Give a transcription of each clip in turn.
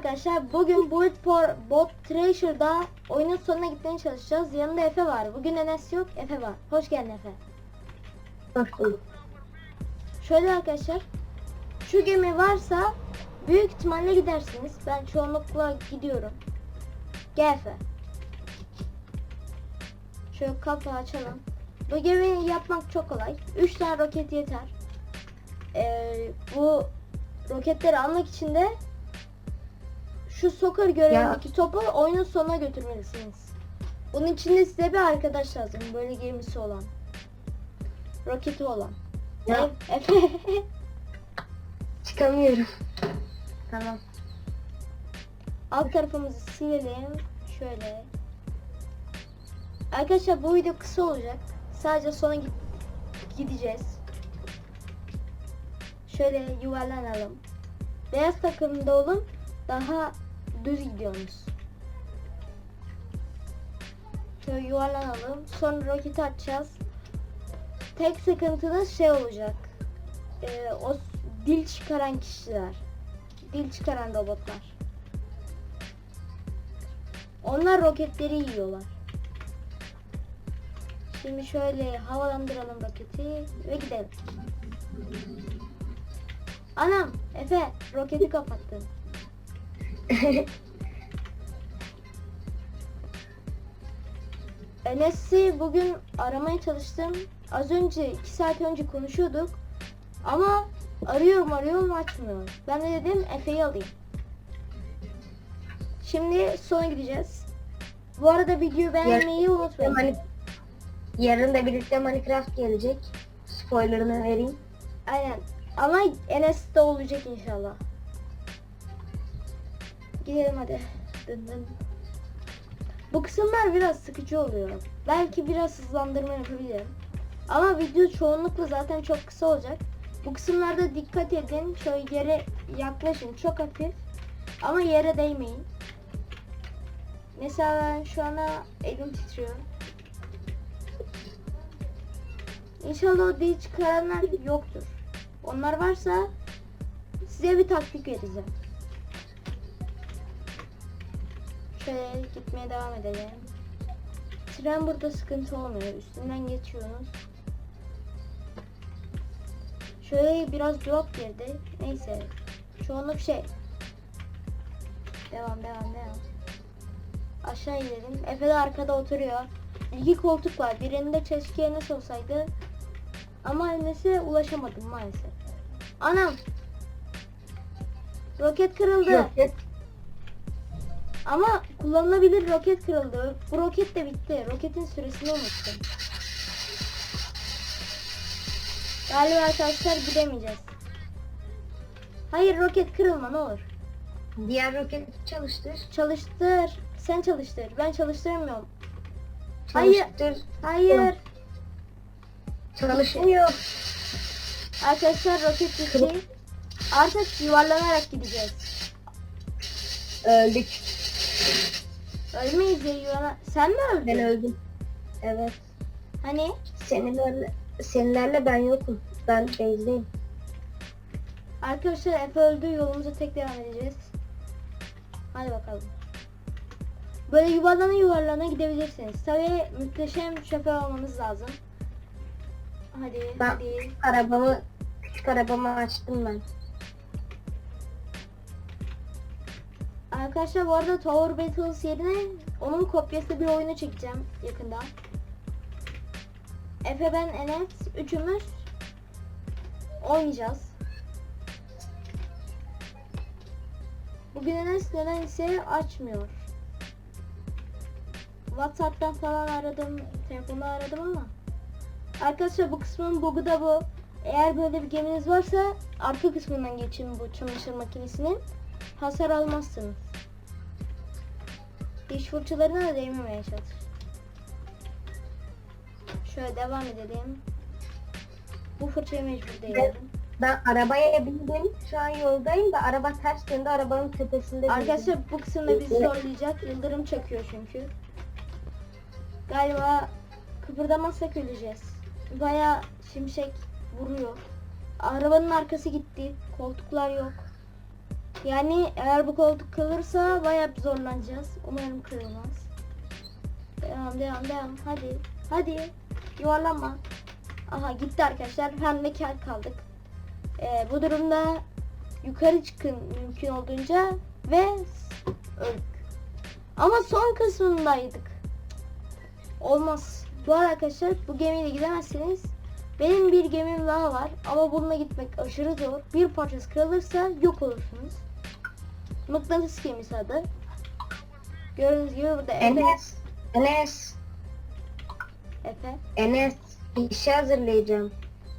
arkadaşlar bugün Bullet for Bot Treasure'da oyunun sonuna gitmeye çalışacağız. Yanında Efe var. Bugün Enes yok, Efe var. Hoş geldin Efe. Hoş bulduk. Şöyle arkadaşlar. Şu gemi varsa büyük ihtimalle gidersiniz. Ben çoğunlukla gidiyorum. Gel Efe. Şöyle kapağı açalım. Bu gemiyi yapmak çok kolay. 3 tane roket yeter. Ee, bu roketleri almak için de şu soccer görevindeki topu oyunun sonuna götürmelisiniz. Bunun için de size bir arkadaş lazım. Böyle gemisi olan. Roketi olan. Ya. Efe. Çıkamıyorum. Tamam. Alt tarafımızı silelim. Şöyle. Arkadaşlar bu video kısa olacak. Sadece sona gideceğiz. Şöyle yuvarlanalım. Beyaz takımda olun. Daha düz gidiyoruz. Şöyle yuvarlanalım. Sonra roketi atacağız. Tek sıkıntınız şey olacak. Ee, o dil çıkaran kişiler. Dil çıkaran robotlar. Onlar roketleri yiyorlar. Şimdi şöyle havalandıralım roketi ve gidelim. Anam, Efe, roketi kapattın. Enes'i bugün aramaya çalıştım. Az önce, iki saat önce konuşuyorduk. Ama arıyorum arıyorum açmıyor. Ben de dedim Efe'yi alayım. Şimdi sona gideceğiz. Bu arada videoyu beğenmeyi unutmayın. Mani- Yarın da birlikte Minecraft gelecek. Spoilerını vereyim. Aynen. Ama Enes de olacak inşallah. Gidelim hadi. Dın dın. Bu kısımlar biraz sıkıcı oluyor. Belki biraz hızlandırma yapabilirim. Ama video çoğunlukla zaten çok kısa olacak. Bu kısımlarda dikkat edin. Şöyle yere yaklaşın. Çok hafif. Ama yere değmeyin. Mesela ben şu ana elim titriyor. İnşallah o dil çıkaranlar yoktur. Onlar varsa size bir taktik vereceğim. Şöyle gitmeye devam edelim. Tren burada sıkıntı olmuyor. Üstünden geçiyorsunuz. Şöyle biraz drop girdi. Neyse. Çoğunluk şey. Devam devam devam. Aşağı inelim. Efe de arkada oturuyor. İki koltuk var. Birinde keşke Enes olsaydı. Ama Enes'e ulaşamadım maalesef. Anam. Roket kırıldı. Roket. Ama kullanılabilir roket kırıldı. Bu roket de bitti. Roketin süresini unuttum. Galiba arkadaşlar gidemeyeceğiz. Hayır roket kırılma ne olur. Diğer roketi çalıştır. Çalıştır. Sen çalıştır. Ben çalıştıramıyorum. Hayır. Çalıştır. Hayır. Çalışmıyor. Arkadaşlar roket gitti. Artık yuvarlanarak gideceğiz. Öldük. Ölmeyiz ya yuvarlan... Sen mi öldün? Ben öldüm. Evet. Hani? Seninlerle, seninlerle ben yokum. Ben base'deyim. Arkadaşlar Efe öldü. Yolumuza tek devam edeceğiz. Hadi bakalım. Böyle yuvarlana yuvarlana gidebilirsiniz. Tabii muhteşem şoför olmanız lazım. Hadi Ben- hadi. Arabamı, küçük arabamı açtım ben. Arkadaşlar bu arada Tower Battles yerine onun kopyası bir oyunu çekeceğim yakında. Efe ben Enes üçümüz oynayacağız. Bugün Enes nedense açmıyor. Whatsapp'tan falan aradım, telefonda aradım ama. Arkadaşlar bu kısmın bug'u da bu. Eğer böyle bir geminiz varsa arka kısmından geçin bu çamaşır makinesinin. Hasar almazsınız. Diş fırçalarına da değmemeye çalış. Şöyle devam edelim. Bu fırçayı mecbur değilim. Ben arabaya bindim. Şu an yoldayım da araba ters döndü. Arabanın tepesinde. Arkadaşlar bu kısımda bizi zorlayacak. Yıldırım çakıyor çünkü. Galiba kıpırdamazsak öleceğiz. Baya şimşek vuruyor. Arabanın arkası gitti. Koltuklar yok. Yani eğer bu koltuk kalırsa bayağı bir zorlanacağız. Umarım kırılmaz. Devam devam devam. Hadi. Hadi. Yuvarlanma. Aha gitti arkadaşlar. Hem de kel kaldık. Ee, bu durumda yukarı çıkın mümkün olduğunca ve öldük. Ama son kısmındaydık. Olmaz. Bu arkadaşlar bu gemiyle gidemezseniz benim bir gemim daha var ama bununla gitmek aşırı zor. Bir parçası kırılırsa yok olursunuz. Mıknatıs gemisi adı. Gördüğünüz gibi burada Efe. Enes. Enes. Efe. Enes. Bir şey hazırlayacağım.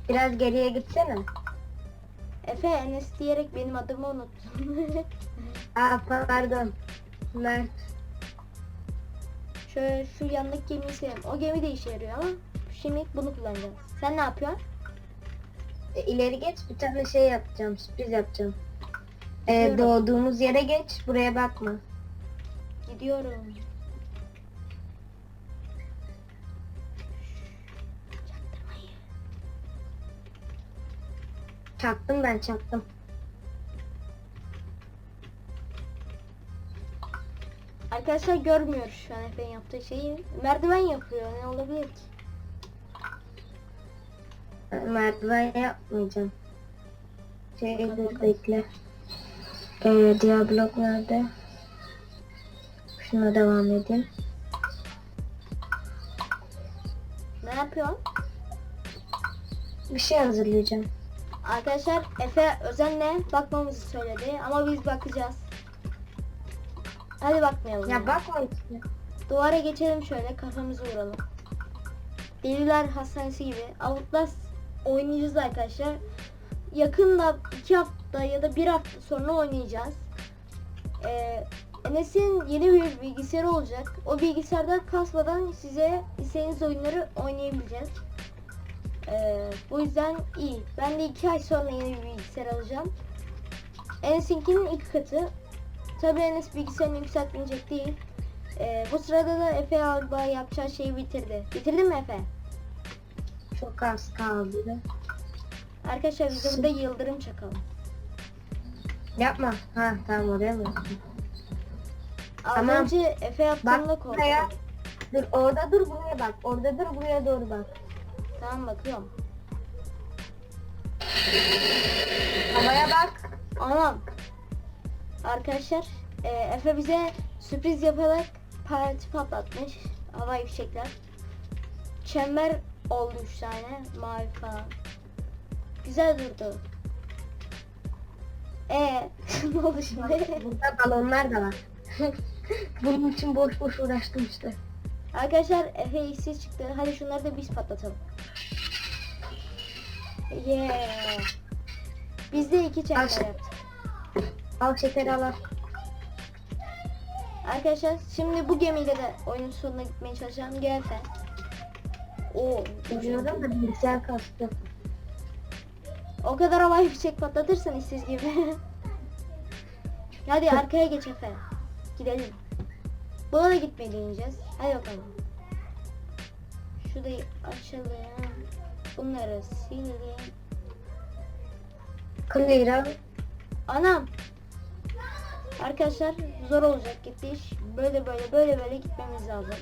Biraz geriye gitsene. Efe Enes diyerek benim adımı unuttun. Aa pardon. Mert. Şöyle şu yandaki gemiyi sevelim. O gemi de işe yarıyor ama şimdi bunu kullanacağız. Sen ne yapıyorsun? E, ileri geç bir tane şey yapacağım. Sürpriz yapacağım. E, Biliyorum. doğduğumuz yere geç. Buraya bakma. Gidiyorum. Çaktım ben çaktım. Arkadaşlar görmüyoruz şu an Efe'nin yaptığı şeyi. Merdiven yapıyor. Ne olabilir ki? Merdiven yapmayacağım. Şey dur bekle. Ee, diğer blok nerede? Şuna devam edeyim. Ne yapıyorsun? Bir şey hazırlayacağım. Arkadaşlar Efe özenle bakmamızı söyledi ama biz bakacağız. Hadi bakmayalım. Ya bakma işte. Duvara geçelim şöyle kafamızı vuralım. Deliler Hastanesi gibi. Outlast oynayacağız arkadaşlar. Yakında iki hafta ya da bir hafta sonra oynayacağız. Ee, Enes'in yeni bir bilgisayarı olacak. O bilgisayarda kasmadan size istediğiniz oyunları oynayabileceğiz. Ee, bu yüzden iyi. Ben de iki ay sonra yeni bir bilgisayar alacağım. Enes'inkinin iki katı. Tabii Enes bilgisayarını yükseltmeyecek değil. Ee, bu sırada da Efe galiba yapacağı şeyi bitirdi. Bitirdin mi Efe? Çok az kaldı. Arkadaşlar biz de burada yıldırım çakalım. Yapma. Ha tamam oraya mı? Az Tamam. önce Efe yaptığımda Bak korktum. buraya. Dur orada dur buraya bak. Orada dur buraya doğru bak. Tamam bakıyorum. Havaya bak. Anam. Arkadaşlar e, Efe bize sürpriz yaparak parti patlatmış. Havai fişekler. Çember oldu üç tane. Mavi falan. Güzel durdu. E ne oldu şimdi? Burada balonlar da var. Bunun için boş boş uğraştım işte. Arkadaşlar Efe işsiz çıktı. Hadi şunları da biz patlatalım. Yeah. Biz de iki çember yaptık. Al şekeri al al. Arkadaşlar şimdi bu gemiyle de oyunun sonuna gitmeye çalışacağım. Gel Efe. Oo, Ucundan da bilgisayar kastı. O kadar havai fişek patlatırsan işsiz gibi. Hadi arkaya geç Efe. Gidelim. Buna da gitmeyi deneyeceğiz. Hadi bakalım. Şurayı açalım. Bunları silelim. Clear. Anam. Arkadaşlar zor olacak gidiş. Böyle böyle böyle böyle gitmemiz lazım.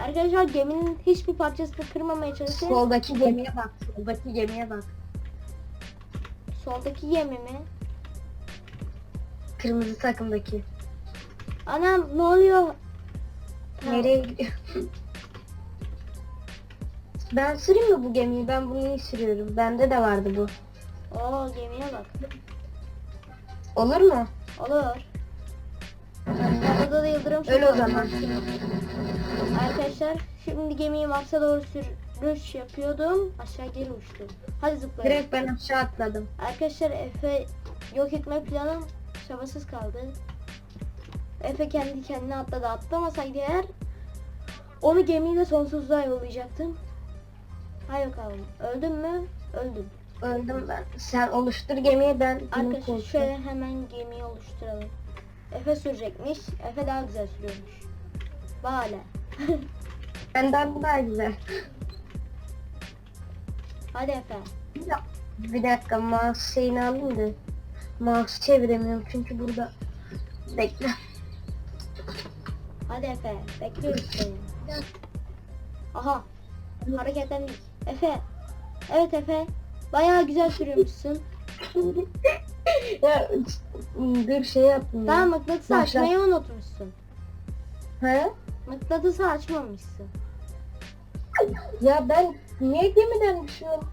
Arkadaşlar geminin hiçbir parçasını kırmamaya çalışın. Soldaki gemiye bak. Soldaki gemiye bak. Soldaki gemi mi? Kırmızı takımdaki. Anam ne oluyor? Nereye gidiyor? ben süreyim mi bu gemiyi? Ben bunu iyi sürüyorum. Bende de vardı bu. Oo gemiye bak. Olur mu? Olur. Orada da yıldırım Öyle o zaman. Arkadaşlar şimdi gemiyi Mars'a doğru sürüş yapıyordum. Aşağı uçtum. Hadi zıplayalım. Direkt ben aşağı atladım. Arkadaşlar Efe yok etme planım çabasız kaldı. Efe kendi kendine atladı. Atlamasaydı eğer onu gemiyle sonsuzluğa yollayacaktım. Hadi bakalım. Öldüm mü? Öldüm. Öldüm ben. Sen oluştur gemiyi ben Arkadaşlar şöyle hemen gemiyi oluşturalım. Efe sürecekmiş. Efe daha güzel sürüyormuş. Bale. Benden daha güzel. Hadi Efe. Bir dakika mouse şeyini alayım da. Mouse'u çeviremiyorum çünkü burada. Bekle. Hadi Efe. Bekliyoruz seni. Aha. Hareketlendik. Efe. Evet Efe. Bayağı güzel sürüyormuşsun. ya dur şey yaptım. Ya. mıknatısı Başla. açmayı unutmuşsun. He? Mıknatısı açmamışsın. Ya ben niye gemiden düşüyorum?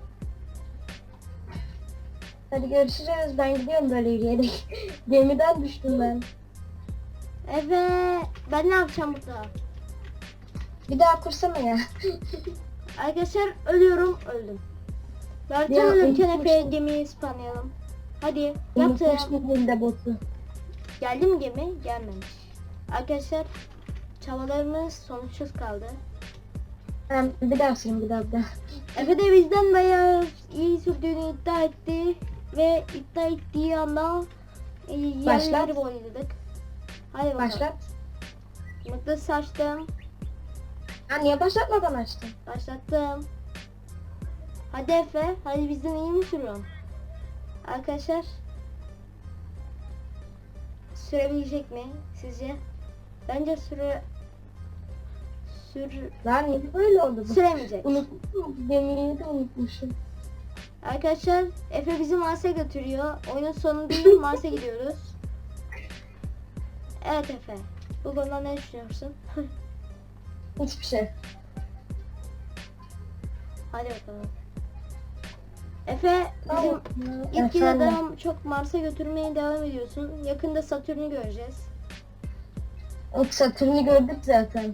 Hadi görüşürüz. Ben gidiyorum böyle yürüyerek. Gemiden düştüm ben. Efe. Ben ne yapacağım burada? Bir daha kursana ya. Arkadaşlar ölüyorum. Öldüm. Ölürken unutmuştum. Efe'ye gemiyi spamlayalım. Hadi. Yaptım. Unutmuştum botu. Geldi mi gemi? Gelmemiş. Arkadaşlar çabalarımız sonuçsuz kaldı. Bir daha süreyim bir daha bir daha. Efe de bizden bayağı iyi sürdüğünü iddia etti ve iddia ettiği anda e, yerleri boyladık. Hadi bakalım. Başlat. Mıknatıs açtım. Ha niye başlatmadan açtın? Başlattım. Hadi Efe. Hadi bizden iyi mi sürüyorsun? Arkadaşlar. Sürebilecek mi sizce? Bence süre sür Lan niye böyle oldu bu? süremeyecek. Unutmuşum. Gemiyi de unutmuşum. Arkadaşlar Efe bizi Mars'a götürüyor. Oyunun sonu değil Mars'a gidiyoruz. Evet Efe. Bu konuda ne düşünüyorsun? Hiçbir şey. Hadi bakalım. Efe bizim ilk adam çok Mars'a götürmeye devam ediyorsun. Yakında Satürn'ü göreceğiz. İlk Satürn'ü gördük zaten.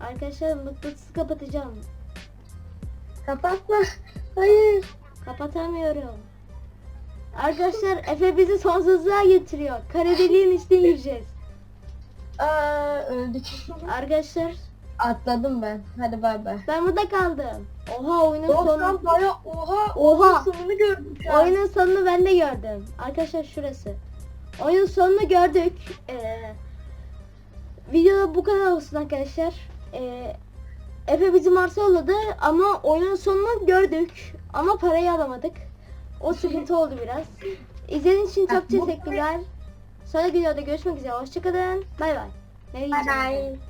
Arkadaşlar mıknatısı kapatacağım. Kapatma. Hayır. Kapatamıyorum. Arkadaşlar Efe bizi sonsuzluğa getiriyor. Kara deliğin içine gireceğiz. Aa öldük. Arkadaşlar Atladım ben. Hadi bay bay. ben burada kaldım. Oha oyunun sonu. baya oha. Oha. Sonunu gördüm. Oyunun sonunu ben de gördüm. Arkadaşlar şurası. Oyunun sonunu gördük. Ee, videoda bu kadar olsun arkadaşlar. Ee, Efe bizi Mars'a yolladı ama oyunun sonunu gördük. Ama parayı alamadık. O sıkıntı oldu biraz. İzlediğiniz için çok teşekkürler. Sonraki videoda görüşmek üzere. Hoşçakalın. Bay bay. Bay bay.